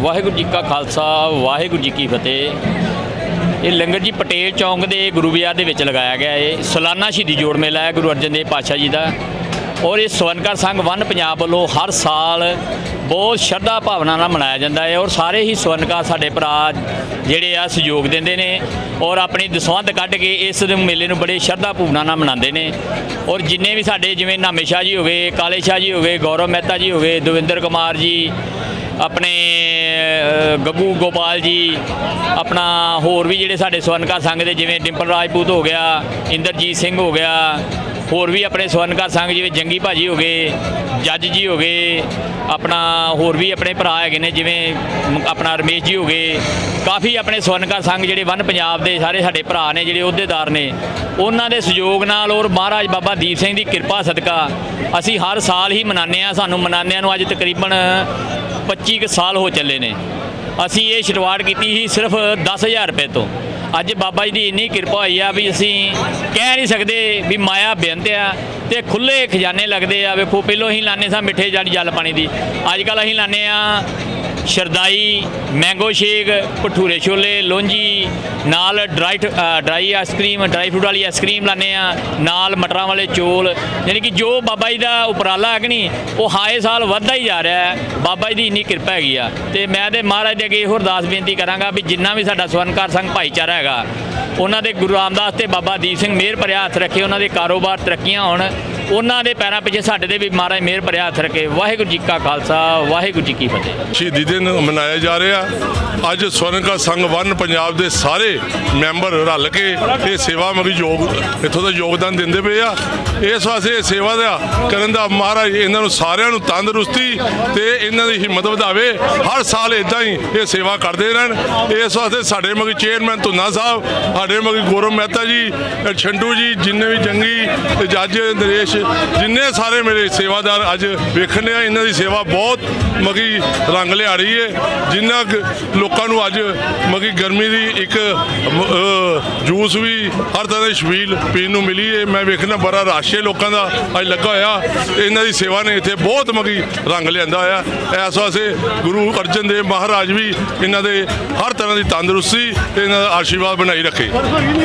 ਵਾਹਿਗੁਰੂ ਜੀ ਕਾ ਖਾਲਸਾ, ਵਾਹਿਗੁਰੂ ਜੀ ਕੀ ਫਤਿਹ। ਇਹ ਲੰਗਰ ਜੀ ਪਟੇਲ ਚੌਂਕ ਦੇ ਗੁਰੂ ਵਿਆਹ ਦੇ ਵਿੱਚ ਲਗਾਇਆ ਗਿਆ ਹੈ। ਸਾਲਾਨਾ ਸ਼ਹੀਦੀ ਜੋੜ ਮੇਲਾ ਹੈ, ਗੁਰੂ ਅਰਜਨ ਦੇਵ ਪਾਤਸ਼ਾਹ ਜੀ ਦਾ। ਔਰ ਇਹ ਸਵਰਨਕਰ ਸੰਘ ਵਨ ਪੰਜਾਬ ਵੱਲੋਂ ਹਰ ਸਾਲ ਬਹੁਤ ਸ਼ਰਧਾ ਭਾਵਨਾ ਨਾਲ ਮਨਾਇਆ ਜਾਂਦਾ ਹੈ। ਔਰ ਸਾਰੇ ਹੀ ਸਵਰਨਕਾਰ ਸਾਡੇ ਭਰਾ ਜਿਹੜੇ ਆ, ਸਹਿਯੋਗ ਦਿੰਦੇ ਨੇ। ਔਰ ਆਪਣੀ ਦਸਵੰਧ ਕੱਢ ਕੇ ਇਸ ਮੇਲੇ ਨੂੰ ਬੜੇ ਸ਼ਰਧਾ ਭਾਵਨਾ ਨਾਲ ਮਨਾਉਂਦੇ ਨੇ। ਔਰ ਜਿੰਨੇ ਵੀ ਸਾਡੇ ਜਿਵੇਂ ਨਾਮੇ ਸ਼ਾਹ ਜੀ ਹੋ ਗਏ, ਕਾਲੇ ਸ਼ਾਹ ਜੀ ਹੋ ਗਏ, ਗੌਰਵ ਮਹਿਤਾ ਜੀ ਹੋ ਗਏ, ਦਵਿੰਦਰ ਕੁਮਾਰ ਜੀ ਆਪਣੇ ਗੱਗੂ ਗੋਪਾਲ ਜੀ, ਆਪਣਾ ਹੋਰ ਵੀ ਜਿਹੜੇ ਸਾਡੇ ਸਵਰਨਕਾਰ ਸੰਘ ਦੇ ਜਿਵੇਂ ਡਿੰਪਲ ਰਾਜਪੂਤ ਹੋ ਗਿਆ, ਇੰਦਰਜੀਤ ਸਿੰਘ ਹੋ ਗਿਆ, ਹੋਰ ਵੀ ਆਪਣੇ ਸਵਰਨਕਾਰ ਸੰਘ ਜਿਵੇਂ ਜੰਗੀ ਭਾਜੀ ਹੋ ਗਏ, ਜੱਜ ਜੀ ਹੋ ਗਏ, ਆਪਣਾ ਹੋਰ ਵੀ ਆਪਣੇ ਭਰਾ ਹੈਗੇ ਨੇ ਜਿਵੇਂ ਆਪਣਾ ਰਮੇਸ਼ ਜੀ ਹੋ ਗਏ, ਕਾਫੀ ਆਪਣੇ ਸਵਰਨਕਾਰ ਸੰਘ ਜਿਹੜੇ ਵਨ ਪੰਜਾਬ ਦੇ ਸਾਰੇ ਸਾਡੇ ਭਰਾ ਨੇ ਜਿਹੜੇ ਅਹੁਦੇਦਾਰ ਨੇ, ਉਹਨਾਂ ਦੇ ਸਹਿਯੋਗ ਨਾਲ ਔਰ ਮਹਾਰਾਜ ਬਾਬਾ ਦੀਪ ਸਿੰਘ ਦੀ ਕਿਰਪਾ ਸਦਕਾ ਅਸੀਂ ਹਰ ਸਾਲ ਹੀ ਮਨਾਉਂਦੇ ਆ ਸਾਨੂੰ ਮਨਾਉਂਦਿਆਂ ਨੂੰ ਅੱਜ ਤਕਰੀਬਨ 25 ਕੁ ਸਾਲ ਹੋ ਚੱਲੇ ਨੇ। ਅਸੀਂ ਇਹ ਸ਼ੁਰੂਆਤ ਕੀਤੀ ਸੀ ਸਿਰਫ 10000 ਰੁਪਏ ਤੋਂ। ਅੱਜ ਬਾਬਾ ਜੀ ਦੀ ਇੰਨੀ ਕਿਰਪਾ ਹੋਈ ਆ ਵੀ ਅਸੀਂ ਕਹਿ ਨਹੀਂ ਸਕਦੇ ਵੀ ਮਾਇਆ ਬੇਅੰਤ ਆ ਤੇ ਖੁੱਲੇ ਖਜ਼ਾਨੇ ਲੱਗਦੇ ਆ। ਵੇਖੋ, ਪਹਿਲੋਂ ਹੀ ਲਾਣੇ ਸਾਂ ਮਿੱਠੇ ਜਲ ਜਲ ਪਾਣੀ ਦੀ। ਅੱਜ ਕੱਲ ਅਸੀਂ ਲਾਣੇ ਆ ਸ਼ਰਦਾਈ ਮੈਂਗੋ ਸ਼ੇਕ ਭਟੂਰੇ ਛੋਲੇ, ਲੋਂਜੀ, ਨਾਲ dry dry ice cream dry fruit ਵਾਲੀ ਆਈਸਕ੍ਰੀਮ ਲਾਣੇ ਆ ਨਾਲ ਮਟਰਾਂ ਵਾਲੇ ਚੋਲ, ਯਾਨੀ ਕਿ ਜੋ ਬਾਬਾ ਜੀ ਦਾ ਉਪਰਾਲਾ ਹੈ ਕਿ ਨਹੀਂ, ਉਹ ਹਾਏ ਸਾਲ ਵੱਧਦਾ ਹੀ ਜਾ ਰਿਹਾ ਹੈ, ਬਾਬਾ ਜੀ ਦੀ ਇੰਨੀ ਕਿਰਪਾ ਹੈਗੀ ਆ। ਤੇ ਮੈਂ ਤੇ ਮਹਾਰਾਜ ਦੇ ਅੱਗੇ ਇਹੋ ਅਰਦਾਸ ਬੇਨਤੀ ਕਰਾਂਗਾ ਵੀ ਜਿੰਨਾ ਵੀ ਸਾਡਾ ਸਵਰਨਕਾਰ ਸੰਘ ਭਾਈਚਾਰਾ ਹੈਗਾ ਉਹਨਾਂ ਦੇ ਗੁਰੂ ਰਾਮਦਾਸ ਤੇ ਬਾਬਾ ਦੀਪ ਸਿੰਘ ਮਿਹਰ ਭਰਿਆ ਹੱਥ ਰੱਖੇ, ਉਹਨਾਂ ਦੇ ਕਾਰੋਬਾਰ ਤਰੱਕੀਆਂ ਹੋਣ, ਉਹਨਾਂ ਦੇ ਪੈਰਾਂ ਪਿੱਛੇ ਸਾਡੇ ਦੇ ਵੀ ਮਹਾਰਾਜ ਮਿਹਰ ਭਰਿਆ ਹੱਥ ਰੱਖੇ। ਵਾਹਿਗੁਰੂ ਜੀ ਕਾ ਖਾਲਸਾ, ਵਾਹਿਗੁਰੂ ਜੀ ਕੀ ਫਤਿਹ। ਸ਼ਹੀਦੀ ਦਿਨ ਮਨਾਇਆ ਜਾ ਰਿਹਾ। ਅੱਜ ਸਵਰਨਕਾ ਸੰਘ ਵਨ ਪੰਜਾਬ ਦੇ ਸਾਰੇ ਮੈਂਬਰ ਰਲ ਕੇ ਇਹ ਸੇਵਾ ਮਗੀ ਯੋਗ, ਇੱਥੋਂ ਦਾ ਯੋਗਦਾਨ ਦਿੰਦੇ ਪਏ ਆ। ਇਸ ਵਾਸਤੇ ਇਹ ਸੇਵਾ ਦਾ ਕਰਨ ਦਾ ਮਹਾਰਾਜ ਇਹਨਾਂ ਨੂੰ ਸਾਰਿਆਂ ਨੂੰ ਤੰਦਰੁਸਤੀ ਤੇ ਇਹਨਾਂ ਦੀ ਹਿੰਮਤ ਵਧਾਵੇ। ਹਰ ਸਾਲ ਇਦਾਂ ਹੀ ਇਹ ਸੇਵਾ ਕਰਦੇ ਰਹਿਣ। ਇਸ ਵਾਸਤੇ ਸਾਡੇ ਮਗੀ ਚੇਅਰਮੈਨ ਧੁੰਨਾ ਸਾਹਿਬ ਸਾਡੇ ਮਗਰ ਗੌਰਵ ਮਹਿਤਾ ਜੀ ਛੰਡੂ ਜੀ, ਜਿੰਨੇ ਵੀ ਜੰਗੀ ਜੱਜ, ਨਰੇਸ਼, ਜਿੰਨੇ ਸਾਰੇ ਮੇਰੇ ਸੇਵਾਦਾਰ ਅੱਜ ਵੇਖਣ ਆ, ਇਹਨਾਂ ਦੀ ਸੇਵਾ ਬਹੁਤ ਮਗੀ ਰੰਗ ਲਿਆ ਰਹੀ ਹੈ ਜਿੰਨਾ ਲੋਕਾਂ ਨੂੰ ਅੱਜ ਮਗੀ ਗਰਮੀ ਦੀ ਇੱਕ ਜੂਸ ਵੀ ਹਰ ਤਰ੍ਹਾਂ ਦੀ ਛਬੀਲ ਪੀਣ ਨੂੰ ਮਿਲੀ ਹੈ ਮੈਂ ਵੇਖਣਾ ਬੜਾ ਰਸ਼ ਹੈ ਲੋਕਾਂ ਦਾ, ਅੱਜ ਲੱਗਾ ਹੋਇਆ। ਇਹਨਾਂ ਦੀ ਸੇਵਾ ਨੇ ਇੱਥੇ ਬਹੁਤ ਮਗੀ ਰੰਗ ਲਿਆਂਦਾ ਹੋਇਆ। ਇਸ ਵਾਸਤੇ ਗੁਰੂ ਅਰਜਨ ਦੇਵ ਮਹਾਰਾਜ ਵੀ ਇਹਨਾਂ ਦੇ ਹਰ ਤਰ੍ਹਾਂ ਦੀ ਤੰਦਰੁਸਤੀ ਤੇ ਇਹਨਾਂ ਦਾ ਆਸ਼ੀਰਵਾਦ ਬਣਾਈ ਰੱਖੇ। 我的鳄鱼